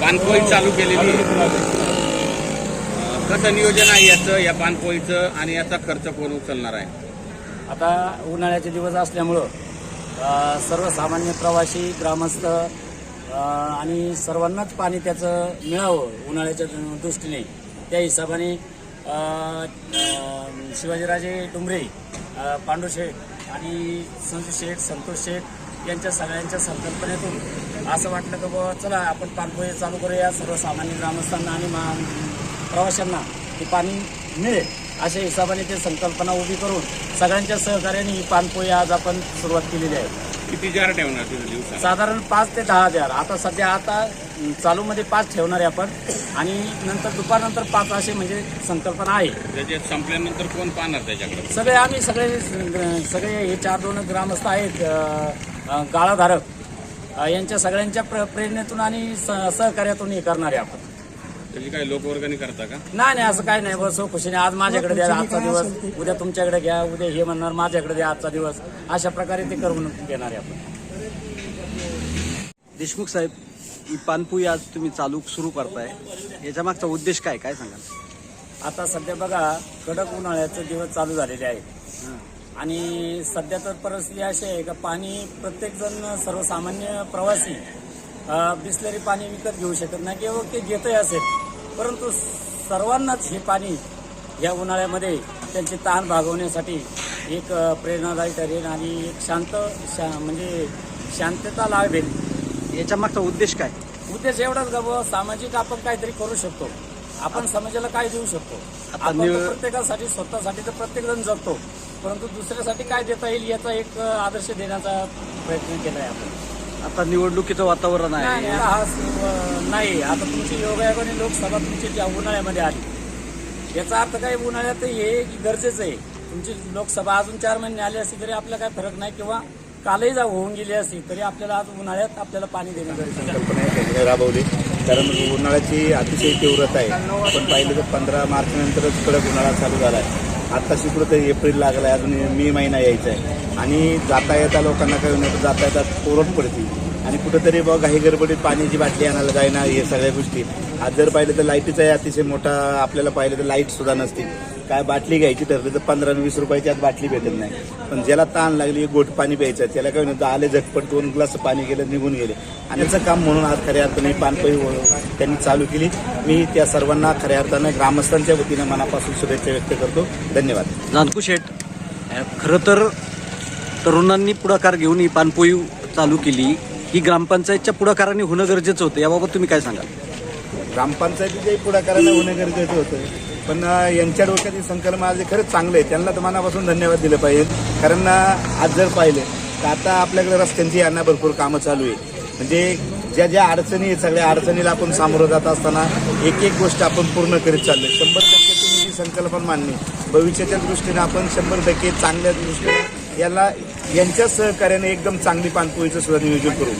पानपोई चालू केलेली आहे. कसं नियोजन आहे याचं या पानपोईचं आणि याचा खर्च कोण उचलणार आहे? आता उन्हाळ्याचे दिवस असल्यामुळं अ, सर्वसामान्य प्रवासी ग्रामस्थ अ, आणि सर्वांनाच पाणी त्याचं मिळावं उन्हाळ्याच्या दृष्टीने. त्या हिशोबाने अ, अ, शिवाजीराजे डुमरे अ, पांडू शेठ आणि संजू शेठ संतोष शेठ यांच्या सगळ्यांच्या संकल्पनेतून असं वाटलं की बाबा चला आपण पाणपोई चालू करूया सर्वसामान्य ग्रामस्थांना आणि मा प्रवाशांना ते पाणी मिळेल. अशा हिशोबाने ते संकल्पना उभी करून सगळ्यांच्या सहकार्याने ही पानपोई आज आपण सुरुवात केलेली आहे. किती जार ठेवणार तिथे साधारण पाच ते दहा हजार आता सध्या आता चालूमध्ये पाच ठेवणार आहे आपण. आणि नंतर दुपारनंतर पाच असे म्हणजे संकल्पना आहे. संपल्यानंतर कोण पाहणार त्याच्याकडे? सगळे आम्ही सगळे सगळे हे चार दोन ग्रामस्थ आहेत. अं, गाळाधारक यांच्या सगळ्यांच्या प्र प्रेरणेतून आणि सहकार्यातून हे करणार आहे आपण. त्याची काही लोकवर्गणी करता का? नाही नाही असं काय नाही बस खुशीने आज माझ्याकडे द्या आजचा दिवस उद्या तुमच्याकडे घ्या उद्या हे म्हणणार माझ्याकडे द्या आजचा दिवस. अशा प्रकारे ते करून घेणार आहे आपण. देशमुख साहेब ही पानपुई आज तुम्ही चालू सुरू करताय. याच्या मागचा उद्देश काय काय सांगाल? आता सध्या बघा कडक उन्हाळ्याचे दिवस चालू झालेले आहेत. आणि सध्या तर परिस्थिती अशी आहे का पाणी प्रत्येकजण सर्वसामान्य प्रवासी बिसलरी पाणी विकत घेऊ शकत नाही किंवा ते घेतही असेल. परंतु सर्वांनाच हे पाणी या उन्हाळ्यामध्ये त्यांचे ताण भागवण्यासाठी एक प्रेरणादायी ठरेल आणि एक शांत शा म्हणजे शांतता लाभेल याच्या मागचा उद्देश काय? उद्देश एवढाच का सामाजिक आपण काहीतरी करू शकतो. आपण समाजाला काय देऊ शकतो? आपण प्रत्येकासाठी स्वतःसाठी तर प्रत्येक जण जगतो. परंतु दुसऱ्यासाठी काय देता येईल याचा एक आदर्श देण्याचा प्रयत्न केला आहे आपण. आता निवडणुकीचं वातावरण आहे. नाही, हा स- नाही. आता तुमची योगायोगाने लोकसभा तुमची त्या उन्हाळ्यामध्ये आली. याचा अर्थ काय? उन्हाळ्यात हे गरजेचं आहे. तुमची लोकसभा अजून चार महिने आली असती तरी आपल्याला काय फरक नाही किंवा कालही जा होऊन गेली असती तरी आपल्याला आज उन्हाळ्यात आपल्याला पाणी देणं गरजेचं आहे. राबवली. कारण उन्हाळ्याची अतिशय तीव्रता आहे. आपण पाहिलं तर पंधरा मार्च नंतरच कडक उन्हाळा चालू झाला आहे. आत्ताशी कुठं तरी एप्रिल लागला आहे अजून मे महिना यायचा आहे. आणि जाता येता लोकांना काही नाही जाता येता कोरड पडते. आणि कुठंतरी बघ काही गडबडीत पाण्याची बाटली आणायला जायना हे सगळ्या गोष्टी. आज जर पाहिलं तर लाईटीचाही अतिशय मोठा आपल्याला पाहिलं तर लाइट सुद्धा नसते. काय बाटली घ्यायची ठरली तर पंधरा वीस रुपयाची आज बाटली भेटत नाही. पण ज्याला ताण लागली गोट पाणी प्यायचं त्याला काय म्हणतं आले झटपट दोन ग्लास पाणी गेलं निघून गेले. आणि याचं काम म्हणून आज खऱ्या अर्थाने पानपई त्यांनी चालू केली. मी त्या सर्वांना खऱ्या अर्थाने ग्रामस्थांच्या वतीने मनापासून शुभेच्छा व्यक्त करतो. धन्यवाद. जानकू शेठ खरं तर तरुणांनी पुढाकार घेऊन ही पानपोई चालू केली. ही ग्रामपंचायतच्या पुढाकाराने होणं गरजेचं होतं. याबाबत तुम्ही काय सांगाल? ग्रामपंचायतीच्याही पुढाकाराला होणं गरजेचं होतं. पण यांच्या डोक्यात ही संकल्पना आज खरंच चांगलं आहे. त्यांना तर मनापासून धन्यवाद दिले पाहिजे. कारण आज जर पाहिलं तर आता आपल्याकडे रस्त्यांची यांना भरपूर कामं चालू आहे म्हणजे ज्या ज्या अडचणी आहेत सगळ्या अडचणीला आपण सामोरं जात असताना एक एक गोष्ट आपण पूर्ण करीत चाललो शंभर टक्के तुम्ही ही संकल्पना मांडली भविष्याच्या दृष्टीने आपण शंभर टक्के चांगल्या दृष्टीने याला यांच्या सहकार्याने एकदम चांगली पाणपोईचं सुद्धा नियोजन करू.